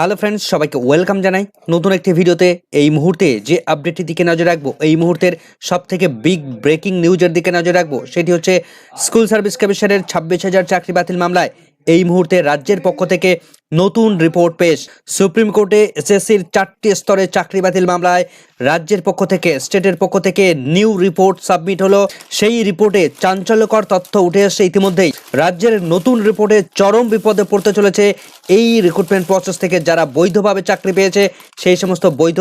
Hello friends সবাইকে welcome জানাই। নতুন একটি ভিডিওতে এই মুহূর্তে যে আপডেটটির দিকে নজর রাখব, এই মুহূর্তের সব থেকে বিগ ব্রেকিং নিউজের দিকে নজর রাখব, সেটি হচ্ছে স্কুল সার্ভিস কমিশনের ছাব্বিশ হাজার চাকরি বাতিল মামলায় এই মুহূর্তে রাজ্যের পক্ষ থেকে নতুন রিপোর্ট পেশ। সুপ্রিম কোর্টে এসএসসির চারটি স্তরে চাকরি বাতিল মামলায় রাজ্যের পক্ষ থেকে, স্টেটের পক্ষ থেকে নিউ রিপোর্ট সাবমিট হলো। সেই রিপোর্টে চাঞ্চল্যকর তথ্য উঠে এসছে ইতিমধ্যেই। রাজ্যের নতুন রিপোর্টে চরম বিপদে পড়তে চলেছে এই রিক্রুটমেন্ট প্রসেস থেকে যারা বৈধভাবে চাকরি পেয়েছে, সেই সমস্ত বৈধ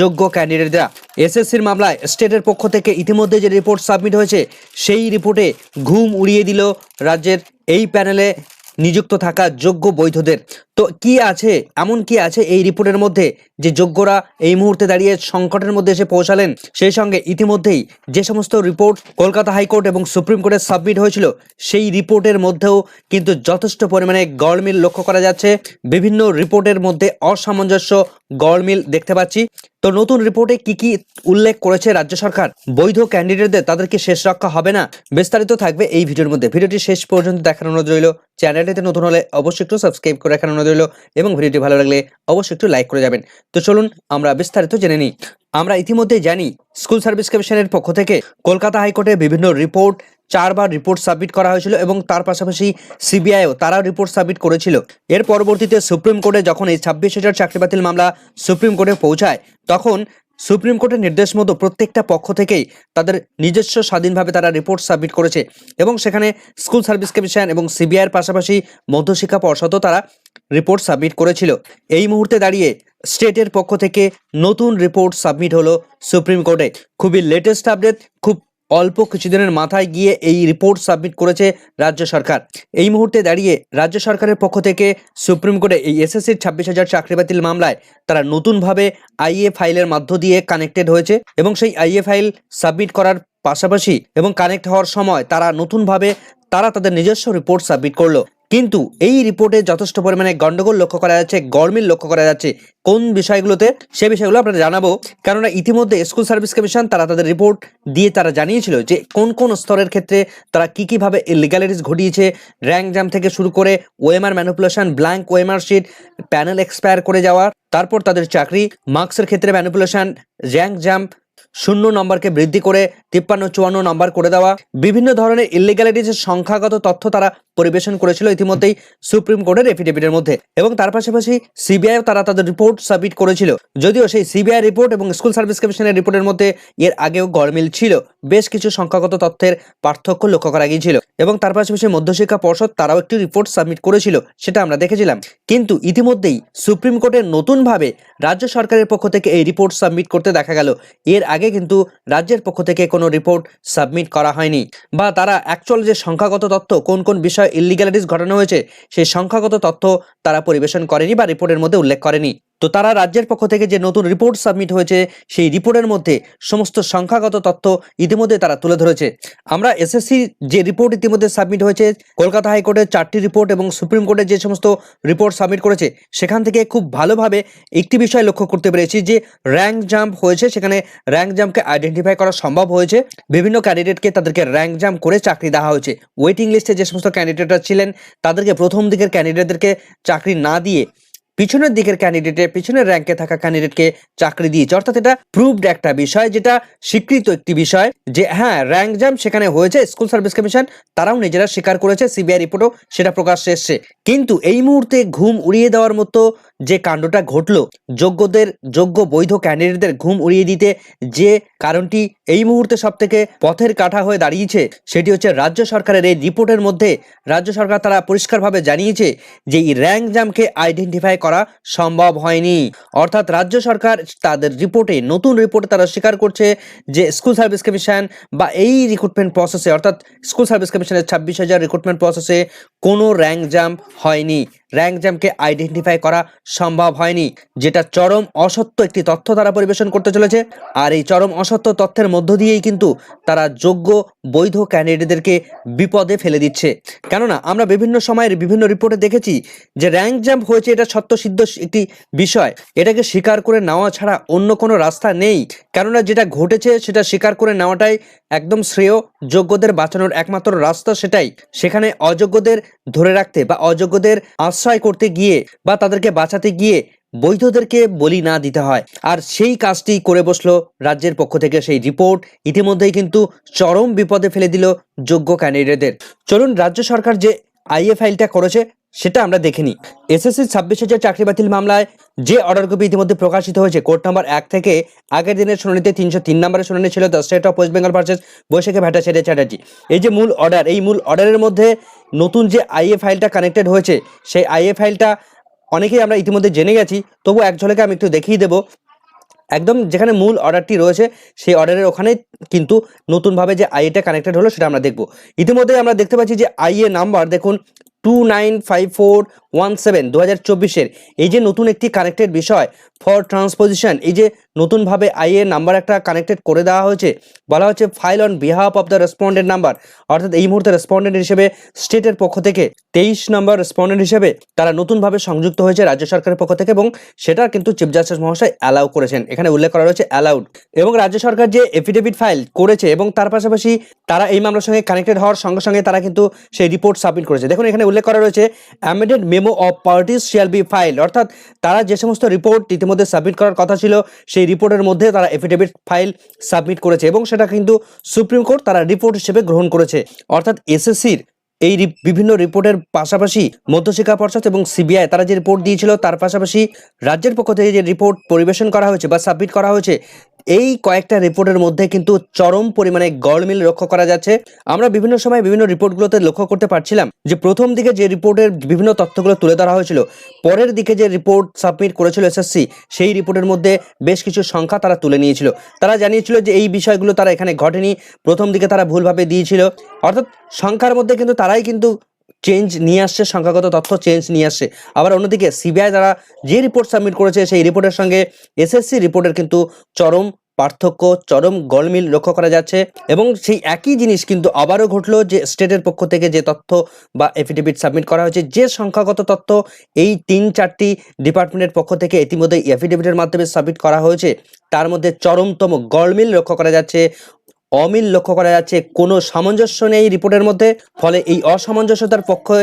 যোগ্য ক্যান্ডিডেটরা এসএসসির মামলায় স্টেটের পক্ষ থেকে ইতিমধ্যে যে রিপোর্ট সাবমিট হয়েছে, সেই রিপোর্টে ঘুম উড়িয়ে দিল রাজ্যের এই প্যানেলে নিযুক্ত থাকা যোগ্য বৈধদের তো কি আছে, এমন কি আছে এই রিপোর্টের মধ্যে যে যোগ্যরা এই মুহূর্তে দাঁড়িয়ে সংকটের মধ্যে এসে পৌঁছালেন? সেই সঙ্গে ইতিমধ্যেই যে সমস্ত রিপোর্ট কলকাতা হাইকোর্ট এবং সুপ্রিম কোর্টে সাবমিট হয়েছিল, সেই রিপোর্টের মধ্যেও কিন্তু যথেষ্ট পরিমাণে গড়মিল লক্ষ্য করা যাচ্ছে। বিভিন্ন রিপোর্টের মধ্যে অসামঞ্জস্য গড়মিল দেখতে পাচ্ছি। তো নতুন রিপোর্টে কি কি উল্লেখ করেছে রাজ্য সরকার? বৈধ ক্যান্ডিডেটদের তাদেরকে শেষ রক্ষা হবে না? বিস্তারিত থাকবে এই ভিডিওর মধ্যে। ভিডিওটি শেষ পর্যন্ত অনুরোধ রইল। চ্যানেলটিতে নতুন হলে অবশ্যই একটু সাবস্ক্রাইব করে রাখার অনুরোধ রইল এবং ভিডিওটি ভালো লাগলে অবশ্যই একটু লাইক করে যাবেন। তো চলুন আমরা বিস্তারিত জেনে নিই। আমরা ইতিমধ্যে জানি স্কুল সার্ভিস কমিশনের পক্ষ থেকে কলকাতা হাইকোর্টে বিভিন্ন রিপোর্ট চারবার রিপোর্ট সাবমিট করা হয়েছিল এবং তার পাশাপাশি সিবিআইও তারাও রিপোর্ট সাবমিট করেছিল। এর পরবর্তীতে সুপ্রিম কোর্টে যখন এই ছাব্বিশ হাজার চাকরি বাতিল মামলা সুপ্রিম কোর্টে পৌঁছায়, তখন সুপ্রিম কোর্টের নির্দেশ মতো প্রত্যেকটা পক্ষ থেকেই তাদের নিজস্ব স্বাধীনভাবে তারা রিপোর্ট সাবমিট করেছে এবং সেখানে স্কুল সার্ভিস কমিশন এবং সিবিআইয়ের পাশাপাশি মধ্যশিক্ষা পর্ষদও তারা রিপোর্ট সাবমিট করেছিল। এই মুহূর্তে দাঁড়িয়ে স্টেটের পক্ষ থেকে নতুন রিপোর্ট সাবমিট হলো সুপ্রিম কোর্টে। খুবই লেটেস্ট আপডেট খুব অল্প কিছুদিনের মাথায় গিয়ে এই রিপোর্ট সাবমিট করেছে রাজ্য সরকার। এই মুহূর্তে দাঁড়িয়ে রাজ্য সরকারের পক্ষ থেকে সুপ্রিম কোর্টে এই এসএসসির ছাব্বিশ হাজার চাকরি বাতিল মামলায় তারা নতুনভাবে আইএ ফাইলের মাধ্য দিয়ে কানেক্টেড হয়েছে এবং সেই আইএ ফাইল সাবমিট করার পাশাপাশি এবং কানেক্ট হওয়ার সময় তারা নতুনভাবে তারা তাদের নিজস্ব রিপোর্ট সাবমিট করল। কিন্তু এই রিপোর্টে যথেষ্ট পরিমাণে গন্ডগোল লক্ষ্য করা যাচ্ছে, গরমিল লক্ষ্য করা যাচ্ছে। কোন বিষয়গুলোতে? সে বিষয়গুলো আপনাদের জানাব। কেননা ইতিমধ্যে স্কুল সার্ভিস কমিশন তারা তাদের রিপোর্ট দিয়ে তারা জানিয়েছিল যে কোন কোন স্তরের ক্ষেত্রে তারা কি কীভাবে ইলিগ্যালিটিস ঘটিয়েছে। র্যাঙ্ক জাম থেকে শুরু করে OMR manipulation blank OMR sheet panel expire করে যাওয়া, তারপর তাদের চাকরি মার্কসের ক্ষেত্রে ম্যানিপুলেশন র্যাঙ্ক জাম শূন্য নম্বরকে বৃদ্ধি করে তিপ্পান্ন, চুয়ান্ন নম্বর করে দেওয়া। বিভিন্ন ধরনের ইলিগ্যালিটিসের সংখ্যাগত তথ্য তারা পরিবেশন করেছিল ইতিমধ্যেই সুপ্রিম কোর্টের এফিডেভিটের মধ্যে। এবং তার পাশাপাশি সিবিআই তারা তাদের রিপোর্ট সাবমিট করেছিল। যদিও সেই সিবিআই রিপোর্ট এবং স্কুল সার্ভিস কমিশনের রিপোর্টের মধ্যে এর আগেও গড়মিল ছিল। বেশ কিছু সংখ্যাগত তথ্যের পার্থক্য লক্ষ্য করা গিয়েছিল এবং তার পাশাপাশি মধ্যশিক্ষা পর্ষদ তারাও একটি রিপোর্ট সাবমিট করেছিল, সেটা আমরা দেখেছিলাম। কিন্তু ইতিমধ্যেই সুপ্রিম কোর্টের নতুনভাবে রাজ্য সরকারের পক্ষ থেকে এই রিপোর্ট সাবমিট করতে দেখা গেল। এর আগে কিন্তু রাজ্যের পক্ষ থেকে কোনো রিপোর্ট সাবমিট করা হয়নি। বা তারা অ্যাকচুয়াল যে সংখ্যাগত তথ্য, কোন কোন বিষয়ে ইলিগ্যালিটিস ঘটানো হয়েছে, সেই সংখ্যাগত তথ্য তারা পরিবেশন করেনি বা রিপোর্টের মধ্যে উল্লেখ করেনি। তো তারা রাজ্যের পক্ষ থেকে যে নতুন রিপোর্ট সাবমিট হয়েছে, সেই রিপোর্টের মধ্যে সমস্ত সংখ্যাগত তথ্য ইতিমধ্যে তারা তুলে ধরেছে। আমরা এসএসসি যে রিপোর্ট ইতিমধ্যে সাবমিট হয়েছে, কলকাতা হাইকোর্টের চারটি রিপোর্ট এবং সুপ্রিম কোর্টের যে সমস্ত রিপোর্ট সাবমিট করেছে, সেখান থেকে খুব ভালোভাবে একটি বিষয় লক্ষ্য করতে পেরেছি যে র্যাঙ্ক জাম্প হয়েছে, সেখানে র্যাঙ্ক জাম্পকে আইডেন্টিফাই করা সম্ভব হয়েছে। বিভিন্ন ক্যান্ডিডেটকে তাদেরকে র্যাঙ্ক জাম্প করে চাকরি দেওয়া হয়েছে। ওয়েটিং লিস্টে যে সমস্ত ক্যান্ডিডেটরা ছিলেন, তাদেরকে প্রথম দিকের ক্যান্ডিডেটদেরকে চাকরি না দিয়ে পিছনের দিকের ক্যান্ডিডেটের পিছনের র্যাঙ্কে থাকা ক্যান্ডিডেটকে চাকরি দিয়েছে। অর্থাৎ এটা প্রুভড একটা বিষয়, যেটা স্বীকৃত একটি বিষয় যে হ্যাঁ র্যাঙ্ক জাম সেখানে হয়েছে স্কুল সার্ভিস কমিশন তারাও নিজেরা স্বীকার করেছে সিবিআই রিপোর্টও সেটা প্রকাশ্যে এসছে। কিন্তু এই মুহূর্তে ঘুম উড়িয়ে দেওয়ার মতো যে কাণ্ডটা ঘটলো, যোগ্যদের, যোগ্য বৈধ ক্যান্ডিডেটদের ঘুম উড়িয়ে দিতে যে কারণটি এই মুহূর্তে সব থেকে পথের কাঠা হয়ে দাঁড়িয়েছে, সেটি হচ্ছে রাজ্য সরকারের এই রিপোর্টের মধ্যে রাজ্য সরকার তারা পরিষ্কারভাবে জানিয়েছে যে এই র্যাঙ্ক জামকে আইডেন্টিফাই করা সম্ভব হয়নি। অর্থাৎ রাজ্য সরকার তাদের রিপোর্টে, নতুন রিপোর্টে তারা স্বীকার করছে যে স্কুল সার্ভিস কমিশন বা এই রিক্রুটমেন্ট প্রসেসে অর্থাৎ স্কুল সার্ভিস কমিশনের ছাব্বিশ হাজার রিক্রুটমেন্ট প্রসেসে কোনো র্যাঙ্ক জাম হয়নি। র্যাঙ্ক জ্যামকে আইডেন্টিফাই করা সম্ভব হয়নি, যেটা চরম অসত্য একটি তথ্য তারা পরিবেশন করতে চলেছে। আর এই চরম অসত্য তথ্যের মধ্য দিয়েই কিন্তু তারা যোগ্য, বৈধ ক্যান্ডিডেটদেরকে বিপদে ফেলে দিচ্ছে। কেননা, আমরা বিভিন্ন সময়ের বিভিন্ন রিপোর্টে দেখেছি যে র্যাঙ্ক জ্যাম্প হয়েছে এটা সত্যসিদ্ধ একটি বিষয়। এটাকে স্বীকার করে নেওয়া ছাড়া অন্য কোনো রাস্তা নেই। কেননা, যেটা ঘটেছে সেটা স্বীকার করে নেওয়াটাই একদম শ্রেয়। যোগ্যদের বাঁচানোর একমাত্র রাস্তা সেটাই। সেখানে অযোগ্যদের ধরে রাখতে বা অযোগ্যদের আশ্রয় আশ্রয় করতে গিয়ে বা তাদেরকে বাঁচাতে গিয়ে বৈধদেরকে বলি না দিতে হয়। আর সেই কাজটি করে বসল রাজ্যের পক্ষ থেকে সেই রিপোর্ট। ইতিমধ্যেই কিন্তু চরম বিপদে ফেলে দিল যোগ্য ক্যান্ডিডেটদের চলুন রাজ্য সরকার যে আইএ ফাইলটা করেছে সেটা আমরা দেখে নিই। এসএসসি ছাব্বিশ হাজার চাকরি বাতিল মামলায় যে অর্ডার কপি ইতিমধ্যে প্রকাশিত হয়েছে কোর্ট নাম্বার এক থেকে আগের দিনের শুনানিতে তিনশো তিন নম্বরের শুনানি ছিল, the state of West Bengal versus Baishakhi Bhattacharya Chatterjee. এই যে মূল অর্ডার এই মূল অর্ডারের মধ্যে নতুন যে আইএ ফাইলটা কানেক্টেড হয়েছে, সেই আইএ ফাইলটা অনেকেই আমরা ইতিমধ্যে জেনে গেছি, তবু এক ঝলেকে আমি একটু দেখিয়ে দেবো। একদম যেখানে মূল অর্ডারটি রয়েছে, সেই অর্ডারের ওখানে কিন্তু নতুনভাবে যে আইএটা কানেক্টেড হলো, সেটা আমরা দেখব। ইতিমধ্যে আমরা দেখতে পাচ্ছি যে আইএ নাম্বার দেখুন two nine five four one seven দু হাজার চব্বিশের। এই যে নতুন একটি কানেক্টেড বিষয় ফর ট্রান্সপোজিশন এই যে নতুনভাবে আইএ নাম্বার একটা কানেক্টেড করে দেওয়া হয়েছে, বলা হচ্ছে file on behalf of the respondent number অর্থাৎ এই মুহূর্তে রেসপন্ডেন্ট হিসেবে স্টেটের পক্ষ থেকে তেইশ নম্বর রেসপন্ডেন্ট হিসেবে তারা নতুনভাবে সংযুক্ত হয়েছে রাজ্য সরকারের পক্ষ থেকে এবং সেটা কিন্তু চিফ জাস্টিস মহাশয় অ্যালাউ করেছেন। এখানে উল্লেখ করা রয়েছে অ্যালাউড এবং রাজ্য সরকার যে এফিডেভিট ফাইল করেছে এবং তার পাশাপাশি তারা এই মামলার সঙ্গে কানেক্টেড হওয়ার সঙ্গে সঙ্গে তারা কিন্তু সেই রিপোর্ট সাবমিট করেছে। দেখুন এখানে উল্লেখ করা রয়েছে amended memo of parties shall be file অর্থাৎ তারা যে সমস্ত রিপোর্ট ইতিমধ্যে সাবমিট করার কথা ছিল, সেই রিপোর্টের মধ্যে তারা এফিডেভিট ফাইল সাবমিট করেছে এবং সেটা কিন্তু সুপ্রিম কোর্ট তারা রিপোর্ট হিসেবে গ্রহণ করেছে। অর্থাৎ এসএসসির এই বিভিন্ন রিপোর্টের পাশাপাশি মধ্যশিক্ষা পর্ষদ এবং সিবিআই তারা যে রিপোর্ট দিয়েছিল, তার পাশাপাশি রাজ্যের পক্ষ থেকে যে রিপোর্ট পরিবেশন করা হয়েছে বা সাবমিট করা হয়েছে এই কয়েকটা রিপোর্টের মধ্যে কিন্তু চরম পরিমাণে গড়মিল লক্ষ্য করা যাচ্ছে। আমরা বিভিন্ন সময় বিভিন্ন রিপোর্টগুলোতে লক্ষ্য করতে পারছিলাম যে প্রথম দিকে যে রিপোর্টের বিভিন্ন তথ্যগুলো তুলে ধরা হয়েছিল, পরের দিকে যে রিপোর্ট সাবমিট করেছিল এসএসসি, সেই রিপোর্টের মধ্যে বেশ কিছু সংখ্যা তারা তুলে নিয়েছিল। তারা জানিয়েছিল যে এই বিষয়গুলো তারা এখানে ঘটেনি, প্রথম দিকে তারা ভুলভাবে দিয়েছিল। অর্থাৎ সংখ্যার মধ্যে কিন্তু তারাই কিন্তু চেঞ্জ নিয়ে আসছে, সংখ্যাগত তথ্য চেঞ্জ নিয়ে আসছে। আবার অন্যদিকে সিবিআই যারা যে রিপোর্ট সাবমিট করেছে, সেই রিপোর্টের সঙ্গে এসএসসি রিপোর্টের কিন্তু চরম পার্থক্য, চরম গলমিল লক্ষ্য করা যাচ্ছে। এবং সেই একই জিনিস কিন্তু আবারও ঘটলো যে স্টেটের পক্ষ থেকে যে তথ্য বা এফিডেভিট সাবমিট করা হয়েছে, যে সংখ্যাগত তথ্য এই তিন চারটি ডিপার্টমেন্টের পক্ষ থেকে ইতিমধ্যে এফিডেভিটের মাধ্যমে সাবমিট করা হয়েছে, তার মধ্যে চরমতম গলমিল লক্ষ্য করা যাচ্ছে। অমিল লক্ষ্য করা যাচ্ছে কোনো সামঞ্জস্য নেই রিপোর্টের মধ্যে ফলে এই অসামঞ্জস্যতার পক্ষে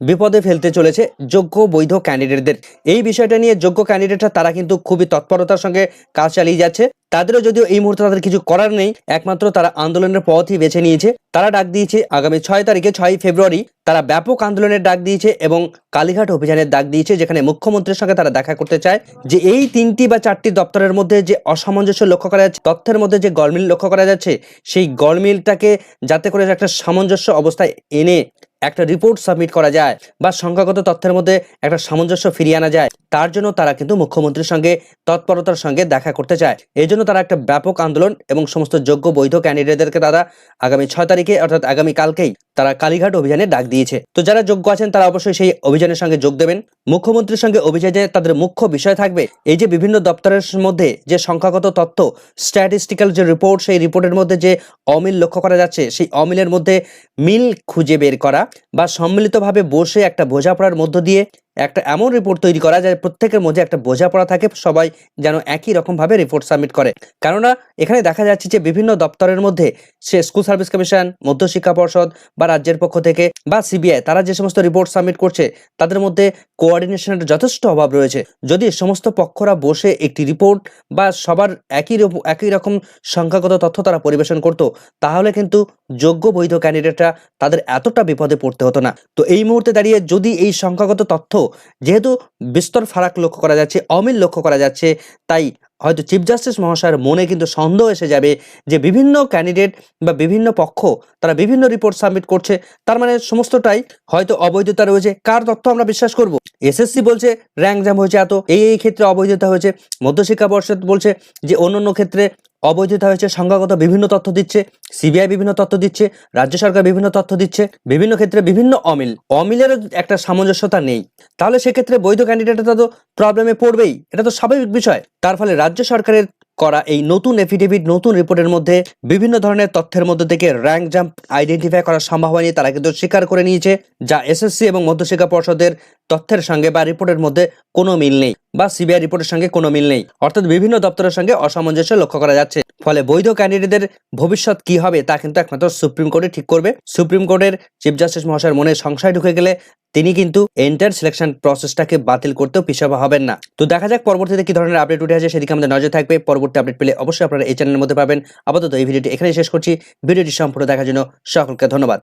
বিপদে ফেলতে চলেছে যোগ্য বৈধ ক্যান্ডিডেটদের এই বিষয়টা নিয়ে যোগ্য ক্যান্ডিডেটরা তারা কিন্তু খুবই তৎপরতার সঙ্গে কাজ চালিয়ে যাচ্ছে। তাদেরও যদিও এই মুহূর্তে তাদের কিছু করার নেই, একমাত্র তারা আন্দোলনের পথই বেছে নিয়েছে। তারা ডাক দিয়েছে আগামী ছয় তারিখে ছয় ফেব্রুয়ারি, তারা ব্যাপক আন্দোলনের ডাক দিয়েছে এবং কালীঘাট অভিযানের ডাক দিয়েছে, যেখানে মুখ্যমন্ত্রীর সঙ্গে তারা দেখা করতে চায় যে এই তিনটি বা চারটি দপ্তরের মধ্যে যে অসামঞ্জস্য লক্ষ্য করা যাচ্ছে, তথ্যের মধ্যে যে গলমিল লক্ষ্য করা যাচ্ছে, সেই গলমিলটাকে যাতে করে একটা সামঞ্জস্য অবস্থায় এনে একটা রিপোর্ট সাবমিট করা যায় বা সংখ্যাগত তথ্যের মধ্যে একটা সামঞ্জস্য ফিরিয়ে আনা যায়। তার জন্য তারা কিন্তু মুখ্যমন্ত্রীর সঙ্গে, তৎপরতার সঙ্গে দেখা করতে চায়। এই জন্য তারা একটা ব্যাপক আন্দোলন এবং সমস্ত যোগ্য বৈধ ক্যান্ডিডেটদেরকে তারা আগামী ছয় তারিখে, অর্থাৎ আগামী কালকেই তারা কালীঘাট অভিযানে ডাক দিয়েছে। তো যারা যোগ্য আছেন, তারা অবশ্যই সেই অভিযানের সঙ্গে যোগ দেবেন। মুখ্যমন্ত্রীর সঙ্গে অভিযানে তাদের মুখ্য বিষয় থাকবে এই যে বিভিন্ন দপ্তরের মধ্যে যে সংখ্যাগত তথ্য স্ট্যাটিস্টিক্যাল যে রিপোর্ট সেই রিপোর্টের মধ্যে যে অমিল লক্ষ্য করা যাচ্ছে, সেই অমিলের মধ্যে মিল খুঁজে বের করা বা সম্মিলিতভাবে বসে একটা বোঝাপড়ার মধ্য দিয়ে একটা এমন রিপোর্ট তৈরি করা যায়, প্রত্যেকের মধ্যে একটা বোঝাপড়া থাকে, সবাই যেন একই রকমভাবে রিপোর্ট সাবমিট করে। কেননা, এখানে দেখা যাচ্ছে যে বিভিন্ন দপ্তরের মধ্যে সে স্কুল সার্ভিস কমিশন মধ্যশিক্ষা পর্ষদ বা রাজ্যের পক্ষ থেকে বা সিবিআই তারা যে সমস্ত রিপোর্ট সাবমিট করছে, তাদের মধ্যে কোঅর্ডিনেশনের যথেষ্ট অভাব রয়েছে। যদি সমস্ত পক্ষরা বসে একটি রিপোর্ট বা সবার একই একই রকম সংখ্যাগত তথ্য তারা পরিবেশন করত, তাহলে কিন্তু যোগ্য বৈধ ক্যান্ডিডেটরা তাদের এতটা বিপদে পড়তে হতো না। তো এই মুহূর্তে দাঁড়িয়ে যদি এই সংখ্যাগত তথ্য যেহেতু বিস্তর ফারাক লক্ষ্য করা যাচ্ছে, অমিল লক্ষ্য করা যাচ্ছে, তাই হয়তো চিফ জাস্টিস মহাশয়ের মনে কিন্তু সন্দেহ এসে যাবে যে বিভিন্ন ক্যান্ডিডেট বা বিভিন্ন পক্ষ তারা বিভিন্ন রিপোর্ট সাবমিট করছে, তার মানে সমস্তটাই হয়তো অবৈধতা রয়েছে। কার তথ্য আমরা বিশ্বাস করব? এসএসসি বলছে র্যাঙ্ক জাম হয়েছে এত। এই এই ক্ষেত্রে অবৈধতা হয়েছে। মধ্যশিক্ষা পর্ষদ বলছে যে অন্য অন্য ক্ষেত্রে অবৈধতা হয়েছে সংখ্যাগত বিভিন্ন তথ্য দিচ্ছে, সিবিআই বিভিন্ন তথ্য দিচ্ছে, রাজ্য সরকার বিভিন্ন তথ্য দিচ্ছে, বিভিন্ন ক্ষেত্রে বিভিন্ন অমিল। অমিলের একটা সামঞ্জস্যতা নেই। তাহলে সেক্ষেত্রে বৈধ ক্যান্ডিডেটরা তো প্রবলেমে পড়বেই। এটা তো স্বাভাবিক বিষয়। তার ফলে রাজ্য সরকারের করা এই নতুন এফিডেভিট নতুন রিপোর্টের মধ্যে বিভিন্ন ধরনের তথ্যের মধ্যে থেকে র্যাঙ্ক জাম্প আইডেন্টিফাই করার সম্ভব হয়নি। তারা কিন্তু স্বীকার করে নিয়েছে, যা এসএসসি এবং মধ্যশিক্ষা পর্ষদের তথ্যের সঙ্গে বা রিপোর্টের মধ্যে কোনো মিল নেই। বা সিবিআই রিপোর্টের সঙ্গে কোনো মিল নেই। অর্থাৎ বিভিন্ন দপ্তরের সঙ্গে অসামঞ্জস্য লক্ষ্য করা যাচ্ছে। ফলে বৈধ ক্যান্ডিডেটদের ভবিষ্যৎ কি হবে তা কিন্তু একমাত্র সুপ্রিম কোর্টে ঠিক করবে। সুপ্রিম কোর্টের চিফ জাস্টিস মহাশয়ের মনে সংশয় ঢুকে গেলে তিনি কিন্তু এন্টার সিলেকশন প্রসেসটাকে বাতিল করতেও পিছাবা হবেন না। তো দেখা যাক পরবর্তীতে কি ধরনের আপডেট উঠে আসে, সেদিকে আমাদের নজর থাকবে। পরবর্তী আপডেট পেলে অবশ্যই আপনারা এই চ্যানেলের মধ্যে পাবেন। আপাতত এই ভিডিওটি এখানে শেষ করছি। ভিডিওটি সম্পূর্ণ দেখার জন্য সকলকে ধন্যবাদ।